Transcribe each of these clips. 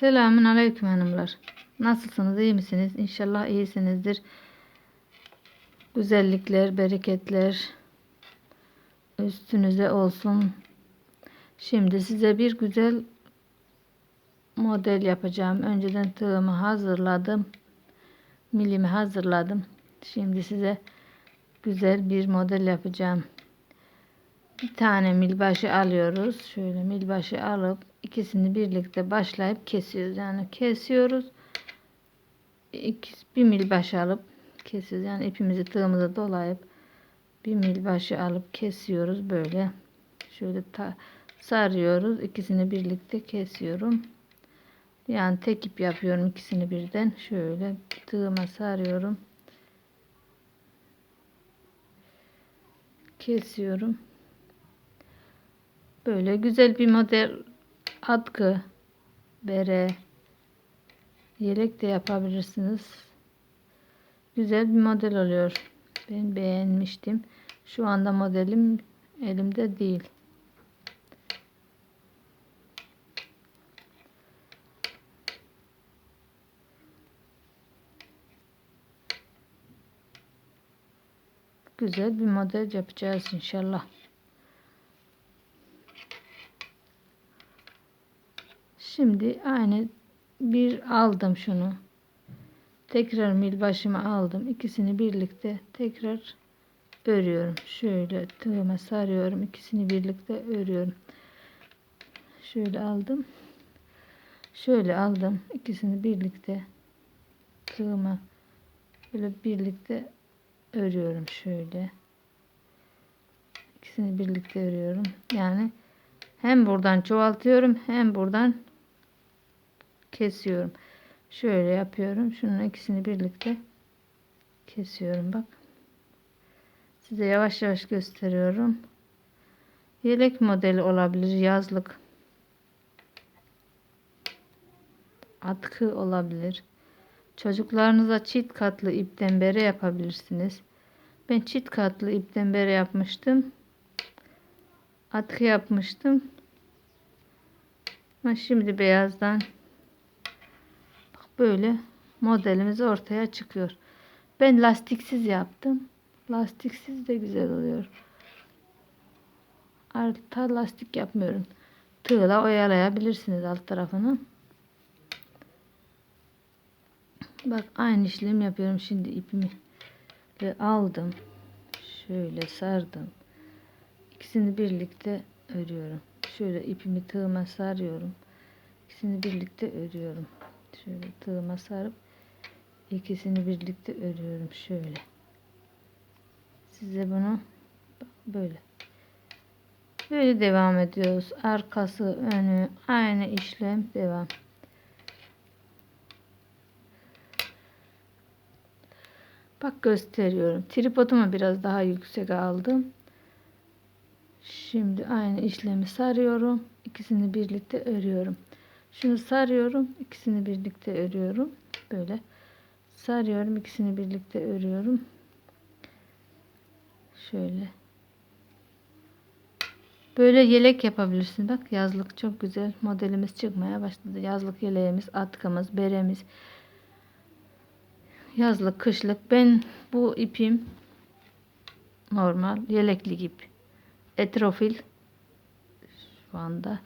Selamun aleyküm hanımlar. Nasılsınız? iyi misiniz? İnşallah iyisinizdir. Güzellikler, bereketler üstünüze olsun. Şimdi size bir güzel model yapacağım. Önceden tığımı hazırladım. Milimi hazırladım. Şimdi size güzel bir model yapacağım. Bir tane milbaşı alıyoruz. Şöyle milbaşı alıp ikisini birlikte başlayıp kesiyoruz. Yani kesiyoruz. İki, bir milbaşı alıp kesiyoruz. Yani ipimizi tığımıza dolayıp bir milbaşı alıp kesiyoruz böyle. Şöyle ta, sarıyoruz. İkisini birlikte kesiyorum. Yani tek ip yapıyorum ikisini birden. Şöyle tığıma sarıyorum. Kesiyorum. Böyle güzel bir model atkı, bere, yelek de yapabilirsiniz. Güzel bir model oluyor. Ben beğenmiştim. Şu anda modelim elimde değil. Güzel bir model yapacağız inşallah. Şimdi aynı bir aldım şunu. Tekrar mil başıma aldım. İkisini birlikte tekrar örüyorum. Şöyle tığıma sarıyorum. İkisini birlikte örüyorum. Şöyle aldım. Şöyle aldım. İkisini birlikte tığıma böyle birlikte örüyorum şöyle. İkisini birlikte örüyorum. Yani hem buradan çoğaltıyorum hem buradan kesiyorum. Şöyle yapıyorum. Şunun ikisini birlikte kesiyorum bak. Size yavaş yavaş gösteriyorum. Yelek modeli olabilir. Yazlık. Atkı olabilir. Çocuklarınıza çift katlı ipten bere yapabilirsiniz. Ben çift katlı ipten bere yapmıştım. Atkı yapmıştım. Ama şimdi beyazdan böyle modelimiz ortaya çıkıyor. Ben lastiksiz yaptım. Lastiksiz de güzel oluyor. Altta lastik yapmıyorum. Tığla oyalayabilirsiniz alt tarafını. Bak aynı işlem yapıyorum şimdi ipimi ve aldım. Şöyle sardım. İkisini birlikte örüyorum. Şöyle ipimi tığıma sarıyorum. İkisini birlikte örüyorum. Şöyle tığıma sarıp ikisini birlikte örüyorum şöyle. Size bunu böyle böyle devam ediyoruz. Arkası, önü aynı işlem devam. Bak gösteriyorum. Tripodumu biraz daha yüksek aldım. Şimdi aynı işlemi sarıyorum. İkisini birlikte örüyorum. Şunu sarıyorum. ikisini birlikte örüyorum. Böyle sarıyorum. ikisini birlikte örüyorum. Şöyle. Böyle yelek yapabilirsin. Bak yazlık çok güzel. Modelimiz çıkmaya başladı. Yazlık yeleğimiz, atkımız, beremiz. Yazlık, kışlık. Ben bu ipim normal yelekli ip. Etrofil. Şu anda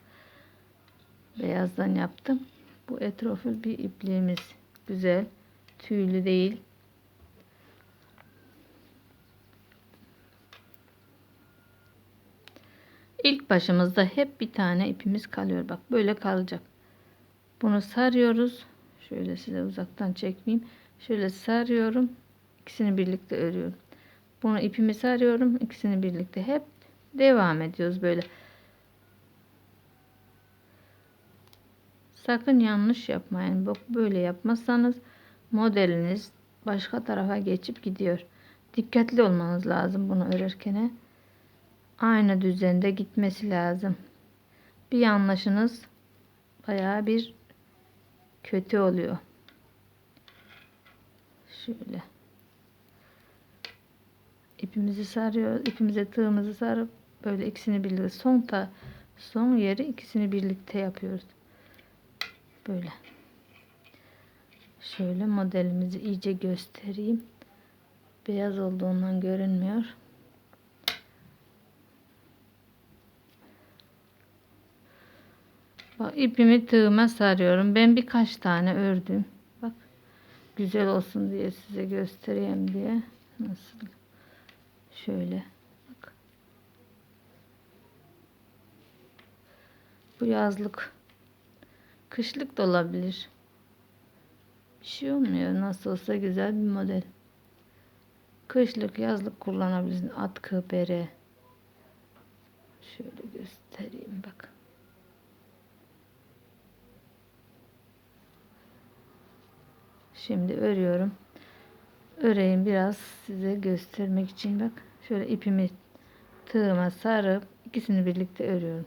beyazdan yaptım. Bu etrofil bir ipliğimiz. Güzel. Tüylü değil. İlk başımızda hep bir tane ipimiz kalıyor. Bak böyle kalacak. Bunu sarıyoruz. Şöyle size uzaktan çekmeyeyim. Şöyle sarıyorum. İkisini birlikte örüyorum. Bunu ipimi sarıyorum. İkisini birlikte hep devam ediyoruz böyle. Sakın yanlış yapmayın. Böyle yapmazsanız modeliniz başka tarafa geçip gidiyor. Dikkatli olmanız lazım bunu örerken. Aynı düzende gitmesi lazım. Bir yanlışınız bayağı bir kötü oluyor. Şöyle. ipimizi sarıyor. ipimize tığımızı sarıp böyle ikisini birlikte son ta son yeri ikisini birlikte yapıyoruz. Böyle. Şöyle modelimizi iyice göstereyim. Beyaz olduğundan görünmüyor. Bak ipimi tığıma sarıyorum. Ben birkaç tane ördüm. Bak güzel olsun diye size göstereyim diye. Nasıl? Şöyle. Bak. Bu yazlık. Kışlık da olabilir. Bir şey olmuyor. Nasıl olsa güzel bir model. Kışlık, yazlık kullanabilirsin. Atkı, bere. Şöyle göstereyim bak. Şimdi örüyorum. Öreyim biraz size göstermek için bak. Şöyle ipimi tığıma sarıp ikisini birlikte örüyorum.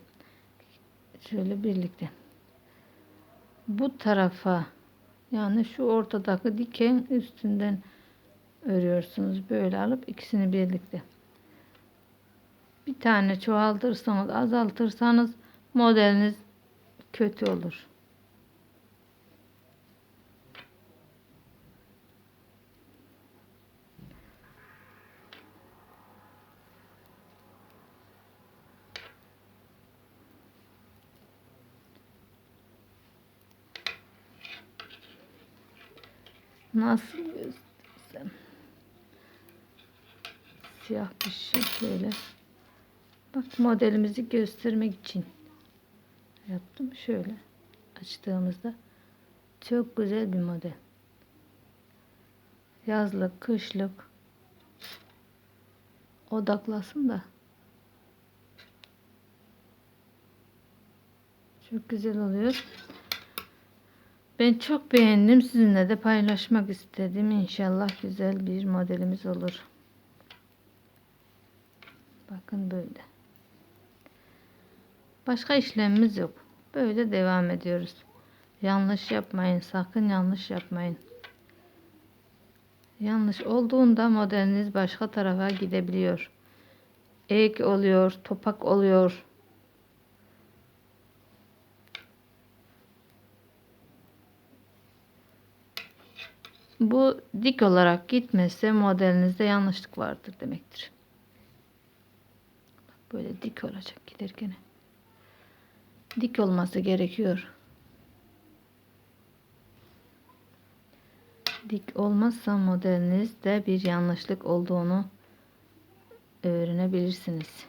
Şöyle birlikte. Bu tarafa yani şu ortadaki diken üstünden örüyorsunuz. Böyle alıp ikisini birlikte. Bir tane çoğaltırsanız, azaltırsanız modeliniz kötü olur. Nasıl göstersem? Siyah bir şey şöyle. Bak modelimizi göstermek için yaptım. Şöyle açtığımızda çok güzel bir model. Yazlık, kışlık odaklasın da çok güzel oluyor. Ben çok beğendim. Sizinle de paylaşmak istedim. İnşallah güzel bir modelimiz olur. Bakın böyle. Başka işlemimiz yok. Böyle devam ediyoruz. Yanlış yapmayın. Sakın yanlış yapmayın. Yanlış olduğunda modeliniz başka tarafa gidebiliyor. Ek oluyor, topak oluyor. Bu dik olarak gitmezse modelinizde yanlışlık vardır demektir. Böyle dik olacak giderken. Dik olması gerekiyor. Dik olmazsa modelinizde bir yanlışlık olduğunu öğrenebilirsiniz.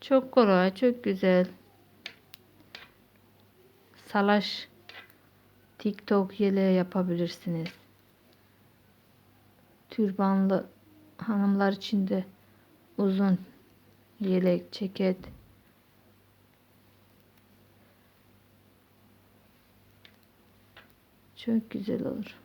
Çok kolay, çok güzel salaş TikTok yeleği yapabilirsiniz. Türbanlı hanımlar için de uzun yelek, ceket çok güzel olur.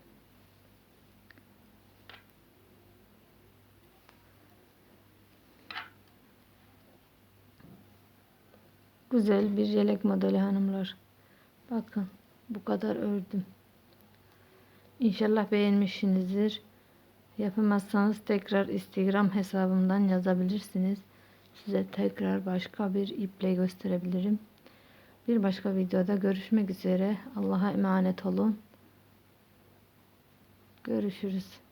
Güzel bir yelek modeli hanımlar. Bakın bu kadar ördüm. İnşallah beğenmişsinizdir. Yapamazsanız tekrar Instagram hesabımdan yazabilirsiniz. Size tekrar başka bir iple gösterebilirim. Bir başka videoda görüşmek üzere. Allah'a emanet olun. Görüşürüz.